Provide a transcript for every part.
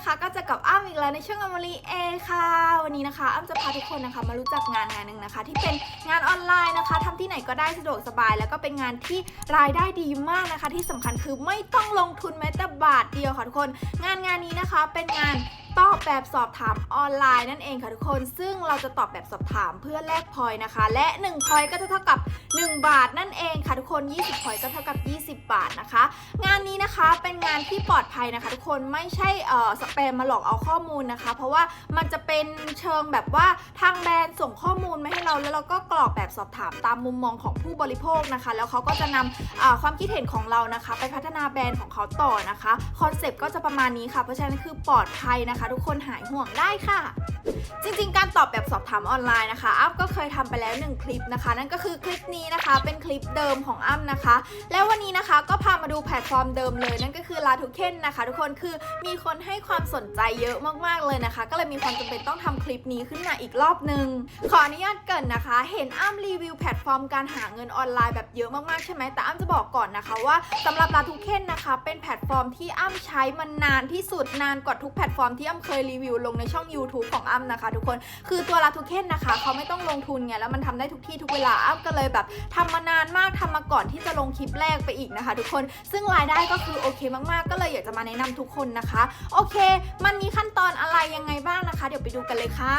นะคะก็จะกับอ้ำอีกแล้วในช่วงอมรีเอค่ะ วันนี้นะคะ อ้ำจะพาทุกคนนะคะมารู้จักงานงานหนึ่งนะคะ ที่เป็นงานออนไลน์นะคะทำที่ไหนก็ได้สะดวกสบาย แล้วก็เป็นงานที่รายได้ดีมากนะคะ ที่สำคัญคือไม่ต้องลงทุนแม้แต่บาทเดียวค่ะทุกคน งานงานนี้นะคะเป็นงาน ตอบแบบสอบถามออนไลน์นั่นเองค่ะทุกคน ซึ่งเราจะตอบแบบสอบถามเพื่อแลกพอยนะคะ และ1พอยก็จะเท่ากับ 1 บาทนั่นเองค่ะทุกคน 20พอยก็เท่ากับ 20 บาทนะคะ งานนี้นะคะเป็นงานที่ปลอดภัยนะคะ ทุกคนไม่ใช่เอ่อสแปมมาหลอกเอาข้อมูลนะคะ เพราะว่ามันจะเป็นเชิงแบบว่าทางแบรนด์ส่งข้อมูลมาให้เราแล้วเราก็กรอกแบบสอบถามตามมุมมองของผู้บริโภคนะคะ แล้วเขาก็จะนำอ่าความคิดเห็นของเรานะคะ ไปพัฒนาแบรนด์ของเขาต่อนะคะคอนเซปต์ก็จะประมาณนี้ค่ะเพราะฉะนั้นคือปลอดภัยนะคะทุกคนหายห่วงได้ค่ะ จริงๆ การตอบแบบสอบถามออนไลน์นะคะอ้ำก็เคยทำไปแล้วหนึ่งคลิปนะคะ นั่นก็คือคลิปนี้นะคะเป็นคลิปเดิมของอ้ำนะคะ แล้ววันนี้นะคะก็พามาดูแพลตฟอร์มเดิมเลย นั่นก็คือลาทูเคนนะคะ ทุกคนคือมีคนให้ความสนใจเยอะมากๆเลยนะคะ ก็เลยมีความจำเป็นต้องทำคลิปนี้ขึ้นมาอีกรอบหนึ่งขออนุญาตเกินนะคะ เห็นอ้ำรีวิวแพลตฟอร์มการหาเงินออนไลน์แบบเยอะมากๆใช่ไหมแต่อ้ำจะบอกก่อนนะคะว่าสำหรับลาทูเคนนะคะเป็นแพลตฟอร์มที่อ้ำใช้มานานที่สุดนานกว่าทุกแพลตฟอร์มที่อ้ำเคยรีวิวลงในช่อง YouTube ของอ้ำนะคะ ทุกคนคือตัวลาทูเคนนะคะเขาไม่ต้องลงทุนไงแล้วมันทำได้ทุกที่ทุกเวลาอ้ำก็เลยแบบทำมานานมากทำมาก่อนที่จะลงคลิปแรกไปอีกนะคะ ทุกคนซึ่งรายได้ก็คือโอเคมากๆ ก็เลยอยากจะมาแนะนำทุกคนนะคะ โอเค มันมีขั้นตอนอะไรยังไงบ้างนะคะ เดี๋ยวไปดูกันเลยค่ะ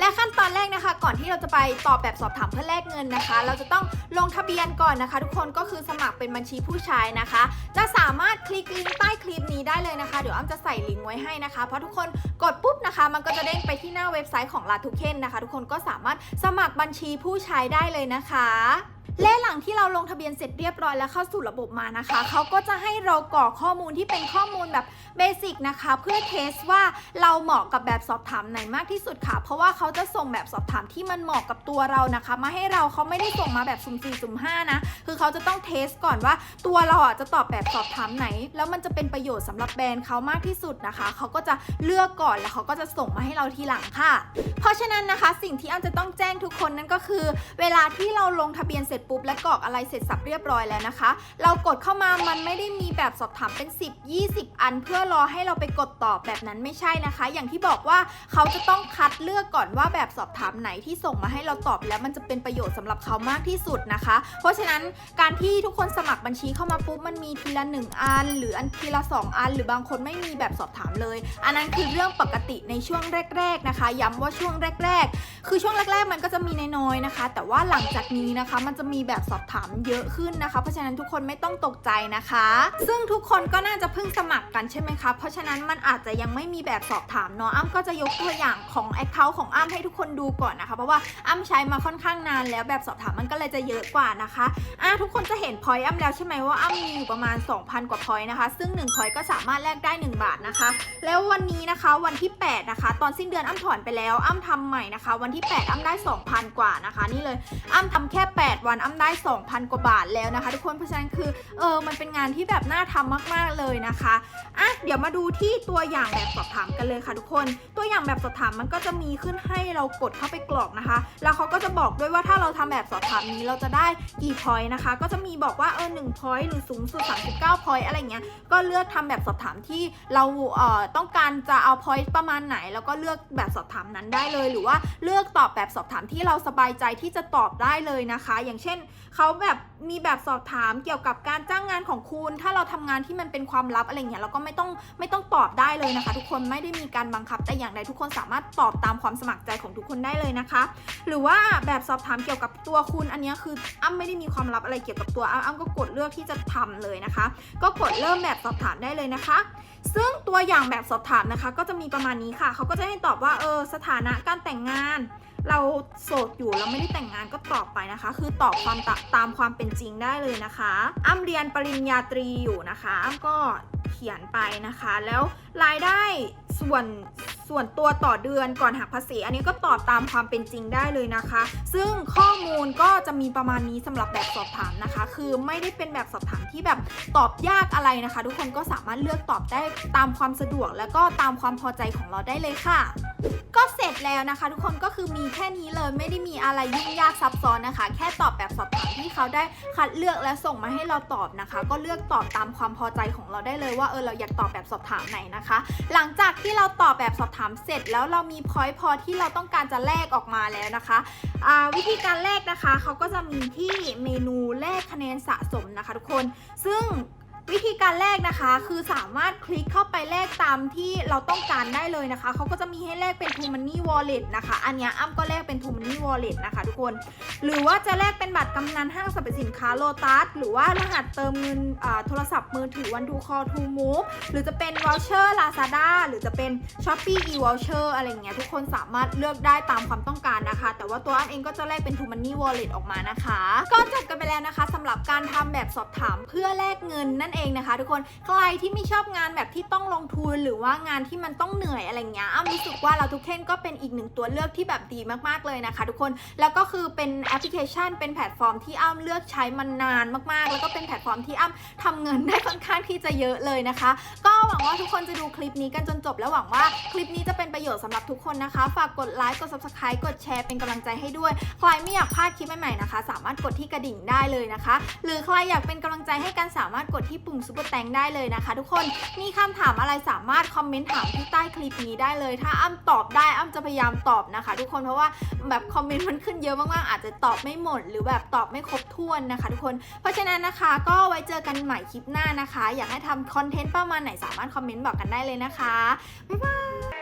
และขั้นตอนแรกนะคะ ก่อนที่เราจะไปตอบแบบสอบถามเพื่อแลกเงินนะคะ เราจะต้องลงทะเบียนก่อนนะคะ ทุกคนก็คือสมัครเป็นบัญชีผู้ใช้นะคะ จะสามารถคลิกลิงก์ใต้คลิปนี้ได้เลยนะคะ เดี๋ยวอ้ำจะใส่ลิงก์ไว้ให้นะคะเพราะทุกคนกดปุ๊บนะคะ มันก็จะเด้งไปที่หน้าเว็บไซต์ของลาทูเคนนะคะ ทุกคนก็สามารถสมัครบัญชีผู้ใช้ได้เลยนะคะ และหลังที่เราลงทะเบียนเสร็จเรียบร้อยแล้วเข้าสู่ระบบมานะคะ เขาก็จะให้เรากรอกข้อมูลที่เป็นข้อมูลแบบเบสิกนะคะ เพื่อเทสว่าเราเหมาะกับแบบสอบถามไหนมากที่สุดค่ะ เพราะว่าเขาจะส่งแบบสอบถามที่มันเหมาะกับตัวเรานะคะ มาให้เราเขาไม่ได้ส่งมาแบบสุ่มสี่สุ่มห้านะ คือเขาจะต้องเทสก่อนว่า ตัวเราอะจะตอบแบบสอบถามไหน แล้วมันจะเป็นประโยชน์สำหรับแบรนด์เขามากที่สุดนะคะ เขาก็จะเลือกก่อนแล้วเขาก็จะส่งมาให้เราทีหลังค่ะ เพราะฉะนั้นนะคะ สิ่งที่อ้ำจะต้องแจ้งทุกคนนั่นก็คือ เวลาที่เราลงทะเบียนเสร็จปุ๊บและกรอกอะไรเสร็จสับเรียบร้อยแล้วนะคะ เรากดเข้ามามันไม่ได้มีแบบสอบถามเป็น 10 20 อัน เพื่อรอให้เราไปกดตอบแบบนั้นไม่ใช่นะคะ อย่างที่บอกว่าเขาจะต้องคัดเลือกก่อนว่าแบบสอบถามไหนที่ส่งมาให้เราตอบแล้วมันจะเป็นประโยชน์สำหรับเขามากที่สุดนะคะ เพราะฉะนั้นการที่ทุกคนสมัครบัญชีเข้ามาปุ๊บมันมีทีละหนึ่งอัน หรืออันทีละสองอัน หรือบางคนไม่มีแบบสอบถามเลย อันนั้นคือเรื่องปกติในช่วงแรก ๆนะคะ ย้ำว่าช่วงแรก ๆ คือช่วงแรก ๆ มันก็จะมีน้อยๆนะคะ แต่ว่าหลังจากนี้นะคะมันจะมีีแบบสอบถามเยอะขึ้นนะคะ เพราะฉะนั้นทุกคนไม่ต้องตกใจนะคะ ซึ่งทุกคนก็น่าจะเพิ่งสมัครกันใช่ไหมคะ เพราะฉะนั้นมันอาจจะยังไม่มีแบบสอบถามเนาะอ้ำก็จะยกตัวอย่างของ Account ของอ้ำให้ทุกคนดูก่อนนะคะ เพราะว่าอ้ำใช้มาค่อนข้างนานแล้วแบบสอบถามมันก็เลยจะเยอะกว่านะคะอะทุกคนจะเห็นพอยต์อ้ำแล้วใช่ไหมว่าอ้ำมีอยู่ประมาณ 2,000 กว่าพอยต์นะคะ ซึ่ง1พอยต์ก็สามารถแลกได้ 1 บาทนะคะ แล้ววันนี้นะคะวันที่ 8 นะคะ ตอนสิ้นเดือนอ้ำถอนไปแล้วอ้ำทำใหม่นะคะ วันที่ 8 อ้ำได้ 2,000 กว่านะคะ นี่เลยอ้ำทำแค่ 8 วันอ้ำได้ 2,000 กว่าบาทแล้วนะคะ ทุกคนเพราะฉะนั้นคือเออมันเป็นงานที่แบบน่าทำมาก ๆเลยนะคะอะเดี๋ยวมาดูที่ตัวอย่างแบบสอบถามกันเลยค่ะทุกคน ตัวอย่างแบบสอบถามมันก็จะมีขึ้นให้เรากดเข้าไปกรอกนะคะ แล้วเขาก็จะบอกด้วยว่าถ้าเราทำแบบสอบถามนี้เราจะได้กี่พอยต์นะคะ ก็จะมีบอกว่าเออ1พอยต์หรือสูงสุด 39พอยต์อะไรเงี้ยก็เลือกทำแบบสอบถามที่เราเอ่อต้องการจะเอาพอยต์ประมาณไหน แล้วก็เลือกแบบสอบถามนั้นได้เลย หรือว่าเลือกตอบแบบสอบถามที่เราสบายใจที่จะตอบได้เลยนะคะ อย่างเช่นเขาแบบมีแบบสอบถามเกี่ยวกับการจ้างงานของคุณ ถ้าเราทำงานที่มันเป็นความลับอะไรเงี้ยเราก็ไม่ต้องไม่ต้องตอบได้เลยนะคะ ทุกคนไม่ได้มีการบังคับแต่อย่างใดทุกคนสามารถตอบตามความสมัครใจของทุกคนได้เลยนะคะ หรือว่าแบบสอบถามเกี่ยวกับตัวคุณอันนี้คืออ้ำไม่ได้มีความลับอะไรเกี่ยวกับตัวอ้ำอ้ำก็กดเลือกที่จะทำเลยนะคะ ก็กดเริ่มแบบสอบถามได้เลยนะคะ ซึ่งตัวอย่างแบบสอบถามนะคะ ก็จะมีประมาณนี้ค่ะ เขาก็จะให้ตอบว่าเออสถานะการแต่งงาน เราโสดอยู่เราไม่ได้แต่งงานก็ตอบไปนะคะ คือตอบความตตามความเป็นจริงได้เลยนะคะ อ้ำเรียนปริญญาตรีอยู่นะคะอ้ำก็เขียนไปนะคะ แล้วรายได้ส่วน ส่วนตัวต่อเดือนก่อนหักภาษี อันนี้ก็ตอบตามความเป็นจริงได้เลยนะคะ ซึ่งข้อมูลก็จะมีประมาณนี้สำหรับแบบสอบถามนะคะ คือไม่ได้เป็นแบบสอบถามที่แบบตอบยากอะไรนะคะ ทุกคนก็สามารถเลือกตอบได้ตามความสะดวก แล้วก็ตามความพอใจของเราได้เลยค่ะก็เสร็จแล้วนะคะ ทุกคนก็คือมีแค่นี้เลยไม่ได้มีอะไรยุ่งยากซับซ้อนนะคะ แค่ตอบแบบสอบถาม ที่เขาได้คัดเลือกและส่งมาให้เราตอบนะคะ ก็เลือกตอบตามความพอใจของเราได้เลยว่าเออเราอยากตอบแบบสอบถามไหนนะคะ หลังจากที่เราตอบแบบสอบถามเสร็จ แล้วเรามีพอยต์พอที่เราต้องการจะแลกออกมาแล้วนะคะวิธีการแลกนะคะเขาก็จะมีที่เมนูแลกคะแนนสะสมนะคะ ทุกคนซึ่ง วิธีการแลกนะคะคือสามารถคลิกเข้าไปแลกตามที่เราต้องการได้เลยนะคะ เขาก็จะมีให้แลกเป็น t ูมันนี่ Wallet นะคะ อันเนี้ยอ้ำก็แลกเป็น t ูมันนี่ Wallet นะคะทุกคน หรือว่าจะแลกเป็นบัตรกำนันห้างสรรพสินค้าโลตัสหรือว่ารหัสเติมเงินโทรศัพท์มือถือวันทูคอทูมูฟหรือจะเป็น voucher Lazada หรือจะเป็น Shopee e voucher อะไรอย่างเงี้ยทุกคนสามารถเลือกได้ตามความต้องการนะคะ แต่ว่าตัวอ้ำเองก็จะแลกเป็น t ูมันนี่ Wallet ออกมานะคะ ก็จบกันไปแล้วนะคะสำหรับการทำแบบสอบถามเพื่อแลกเงินนั่นเองนะคะ ทุกคนใครที่ไม่ชอบงานแบบที่ต้องลงทุนหรือว่างานที่มันต้องเหนื่อยอะไรเงี้ยอ้ำรู้สึกว่าเราทุกเคนก็เป็นอีกหนึ่งตัวเลือกที่แบบดีมากๆเลยนะคะ ทุกคนแล้วก็คือเป็นแอปพลิเคชัน เป็นแพลตฟอร์มที่อ้ำเลือกใช้มานานมากๆ แล้วก็เป็นแพลตฟอร์มที่อ้ำทำเงินได้ค่อนข้างที่จะเยอะเลยนะคะ ก็ วังว่าทุกคนจะดูคลิปนี้กันจนจบ แล้วหวังว่าคลิปนี้จะเป็นประโยชน์สำหรับทุกคนนะคะ ฝากกดไลค์ กด subscribe กดแชร์เป็นกำลังใจให้ด้วย ใครไม่อยากพลาดคลิปใหม่ๆนะคะ สามารถกดที่กระดิ่งได้เลยนะคะ หรือใครอยากเป็นกำลังใจให้กันสามารถกดที่ปุ่มซุปเปอร์แตงได้เลยนะคะ ทุกคน มีคำถามอะไรสามารถคอมเมนต์ถามที่ใต้คลิปนี้ได้เลย ถ้าอ้ำตอบได้อ้ำจะพยายามตอบนะคะ ทุกคน เพราะว่าแบบคอมเมนต์มันขึ้นเยอะมากๆ อาจจะตอบไม่หมด หรือแบบตอบไม่ครบถ้วนนะคะ ทุกคน เพราะฉะนั้นนะคะ ก็ไว้เจอกันใหม่คลิปหน้านะคะ อยากให้ทำคอนเทนต์ประมาณไหนสามารถารถคอมเมนต์บอกกันได้เลยนะคะ บ๊ายบาย